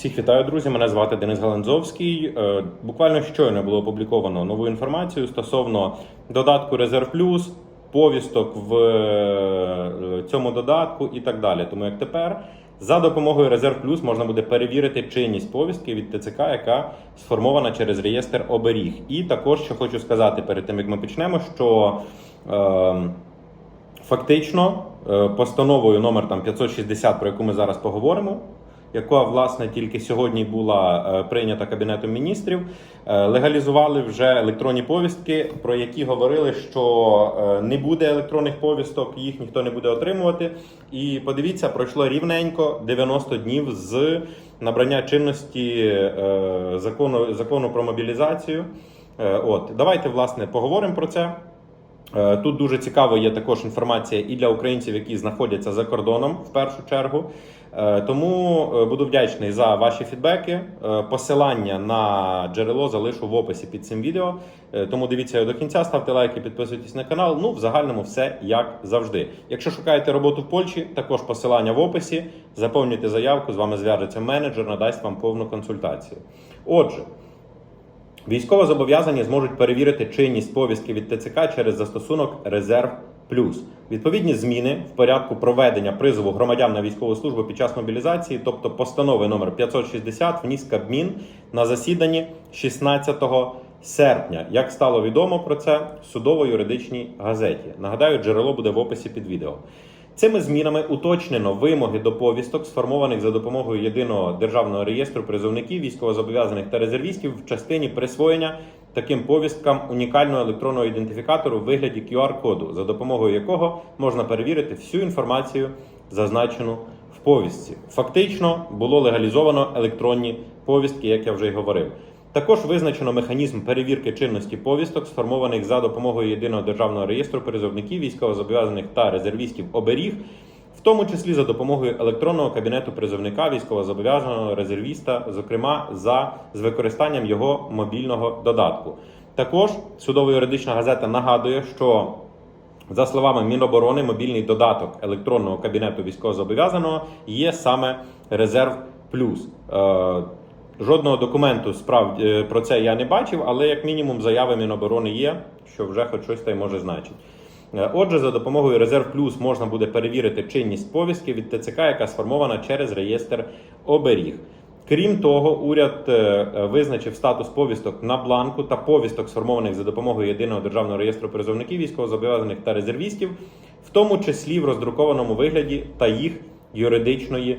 Всіх вітаю, друзі. Мене звати Денис Галанзовський. Е, Буквально щойно було опубліковано нову інформацію стосовно додатку Резерв Плюс, повісток в е, цьому додатку і так далі. Тому як тепер за допомогою Резерв Плюс можна буде перевірити чинність повістки від ТЦК, яка сформована через реєстр оберіг. І також що хочу сказати перед тим, як ми почнемо, що е, Фактично, постановою номер там 560, про яку ми зараз поговоримо, яка власне тільки сьогодні була е, прийнята Кабінетом міністрів, е, легалізували вже електронні повістки, про які говорили, що е, не буде електронних повісток, їх ніхто не буде отримувати. І подивіться, пройшло рівненько 90 днів з набрання чинності закону, закону про мобілізацію. От, давайте власне поговоримо про це. Е, Тут дуже цікаво є також інформація і для українців, які знаходяться за кордоном в першу чергу. Е, Тому е, буду вдячний за ваші фідбеки. Посилання на джерело залишу в описі під цим відео. Тому дивіться його до кінця, ставте лайки, підписуйтесь на канал. Ну, в загальному все як завжди. Якщо шукаєте роботу в Польщі, також посилання в описі. Заповнюйте заявку, з вами зв'яжеться менеджер, надасть вам повну консультацію. Отже. Військовозобов'язані зможуть перевірити чинність повістки від ТЦК через застосунок Резерв Плюс. Відповідні зміни в порядку проведення призову громадян на військову службу під час мобілізації, тобто постанови номер 560, вніс Кабмін на засіданні 16 серпня. Як стало відомо про це в судово-юридичній газеті. Нагадаю, джерело буде в описі під відео. Цими змінами уточнено вимоги до повісток, сформованих за допомогою єдиного державного реєстру призовників, військовозобов'язаних та резервістів в частині присвоєння таким повісткам унікального електронного ідентифікатору в вигляді QR-коду, за допомогою якого можна перевірити всю інформацію, зазначену в повістці. Фактично було легалізовано електронні повістки, як я вже й говорив. Також визначено механізм перевірки чинності повісток, сформованих за допомогою єдиного державного реєстру призовників, військовозобов'язаних та резервістів оберіг, в тому числі за допомогою електронного кабінету призовника, військовозобов'язаного резервіста, зокрема за з використанням його мобільного додатку. Також судово-юридична газета нагадує, що за словами Міноборони, мобільний додаток електронного кабінету військовозобов'язаного є саме резерв плюс. Жодного документу справді е, про це я не бачив, але як мінімум заяви Міноборони є, що вже хоч щось та й може значити. Е, Отже, за допомогою Резерв Плюс можна буде перевірити чинність повістки від ТЦК, яка сформована через реєстр оберіг. Крім того, уряд е, визначив статус повісток на бланку та повісток, сформованих за допомогою єдиного державного реєстру призовників військовозобов'язаних та резервістів, в тому числі в роздрукованому вигляді та їх юридичної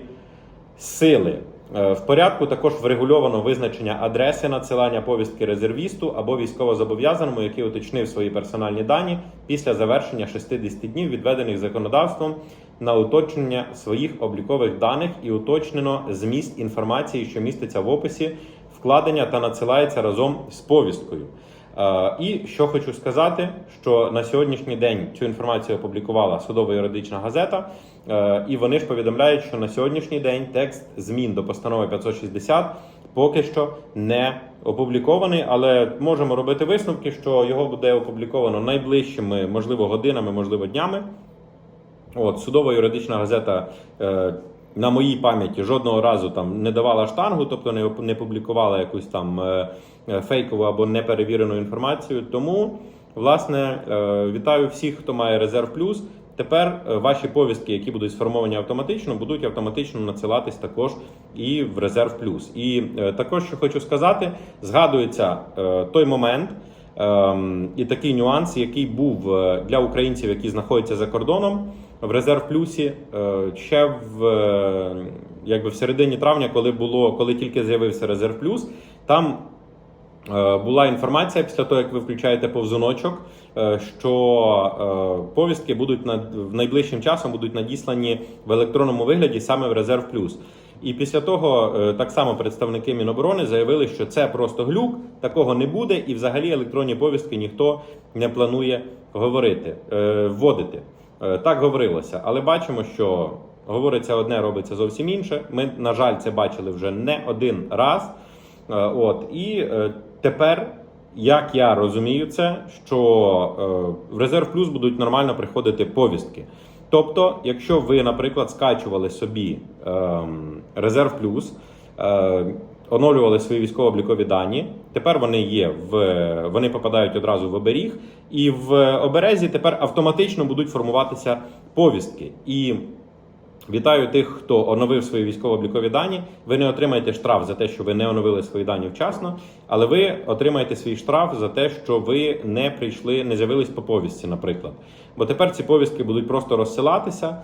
сили. Е, В порядку також врегульовано визначення адреси надсилання повістки резервісту або військовозобов'язаному, який уточнив свої персональні дані після завершення 60 днів, відведених законодавством на уточнення своїх облікових даних і уточнено зміст інформації, що міститься в описі вкладення та надсилається разом з повісткою. Е, І що хочу сказати, що на сьогоднішній день цю інформацію опублікувала судово юридична газета, е, і вони ж повідомляють, що на сьогоднішній день текст змін до постанови 560 поки що не опублікований, але можемо робити висновки, що його буде опубліковано найближчими, можливо, годинами, можливо, днями. От, судова юридична газета е, на моїй пам'яті жодного разу там не давала штангу, тобто не, не публікувала якусь там е, е, фейкову або неперевірену інформацію. Тому, власне, е, вітаю всіх, хто має резерв плюс. Тепер ваші повістки, які будуть сформовані автоматично, будуть автоматично надсилатись також і в резерв плюс. І також що хочу сказати, згадується той момент. Ем, і такий нюанс, який був для українців, які знаходяться за кордоном в резерв плюсі е, ще в е, якби в середині травня, коли було, коли тільки з'явився резерв плюс, там Е, Була інформація після того, як ви включаєте повзуночок, що повістки будуть над найближчим часом будуть надіслані в електронному вигляді саме в резерв плюс. І після того так само представники Міноборони заявили, що це просто глюк, такого не буде, і взагалі електронні повістки ніхто не планує говорити, вводити. Е, Так говорилося, але бачимо, що говориться одне, робиться зовсім інше. Ми, на жаль, це бачили вже не один раз. Е, От і е, тепер, як я розумію, це що в резерв плюс будуть нормально приходити повістки. Тобто, якщо ви, наприклад, скачували собі ем, резерв плюс, оновлювали свої військово-облікові дані. Тепер вони є в вони попадають одразу в оберіг, і в оберезі тепер автоматично будуть формуватися повістки. І Вітаю тих, хто оновив свої військово-облікові дані. Ви не отримаєте штраф за те, що ви не оновили свої дані вчасно, але ви отримаєте свій штраф за те, що ви не прийшли, не з'явились по повістці, наприклад. Бо тепер ці повістки будуть просто розсилатися е,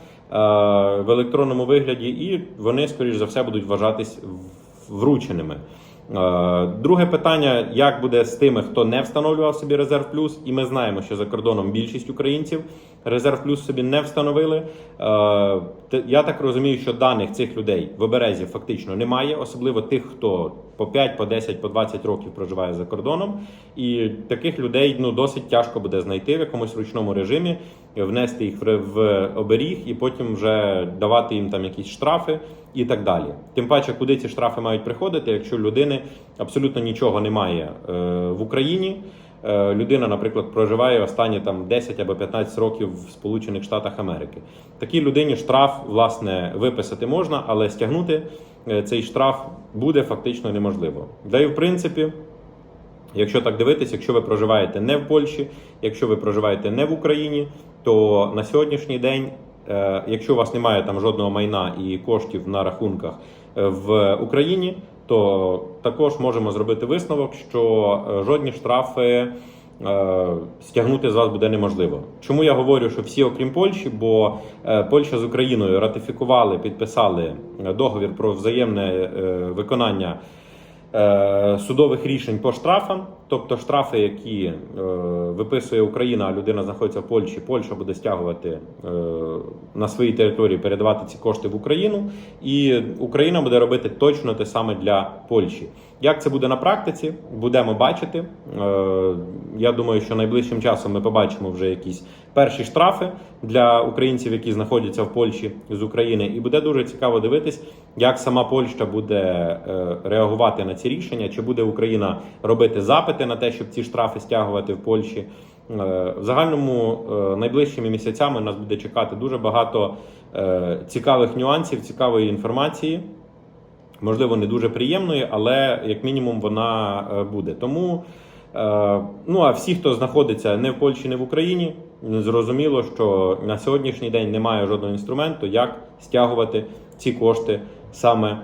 в електронному вигляді, і вони, скоріш за все, будуть вважатись врученими. Е, Друге питання: як буде з тими, хто не встановлював собі резерв плюс, і ми знаємо, що за кордоном більшість українців резерв плюс собі не встановили. Е, Я так розумію, що даних цих людей в оберезі фактично немає, особливо тих, хто по 5, по 10, по 20 років проживає за кордоном. І таких людей ну досить тяжко буде знайти в якомусь ручному режимі, внести їх в- оберіг і потім вже давати їм там якісь штрафи і так далі. Тим паче, куди ці штрафи мають приходити, якщо людини абсолютно нічого немає е, в Україні. Е, Людина, наприклад, проживає останні там 10 або 15 років в Сполучених Штатах Америки. Такій людині штраф власне виписати можна, але стягнути е, цей штраф буде фактично неможливо. Да і в принципі, Якщо так дивитись, якщо ви проживаєте не в Польщі, якщо ви проживаєте не в Україні, то на сьогоднішній день, е, якщо у вас немає там жодного майна і коштів на рахунках в Україні, то також можемо зробити висновок, що е, жодні штрафи е, стягнути з вас буде неможливо. Чому я говорю, що всі, окрім Польщі, бо е, Польща з Україною ратифікували, підписали договір про взаємне виконання судових рішень по штрафам, тобто штрафи, які е, виписує Україна, а людина знаходиться в Польщі, Польща буде стягувати е, на своїй території, передавати ці кошти в Україну, і Україна буде робити точно те саме для Польщі. Як це буде на практиці, будемо бачити. Е, Я думаю, що найближчим часом ми побачимо вже якісь перші штрафи для українців, які знаходяться в Польщі з України, і буде дуже цікаво дивитись, як сама Польща буде е, реагувати на ці рішення, чи буде Україна робити запити на те, щоб ці штрафи стягувати в Польщі. Е, В загальному е, найближчими місяцями нас буде чекати дуже багато е, цікавих нюансів, цікавої інформації. Можливо, не дуже приємної, але як мінімум вона буде. Тому, ну а всі, хто знаходиться не в Польщі, не в Україні, зрозуміло, що на сьогоднішній день немає жодного інструменту, як стягувати ці кошти саме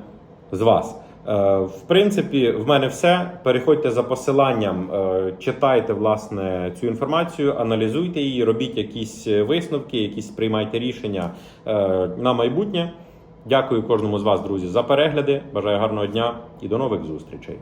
з вас. Е, В принципі, в мене все. Переходьте за посиланням, е, читайте власне цю інформацію, аналізуйте її, робіть якісь висновки, якісь приймайте рішення е, на майбутнє. Дякую кожному з вас, друзі, за перегляди. Бажаю гарного дня і до нових зустрічей.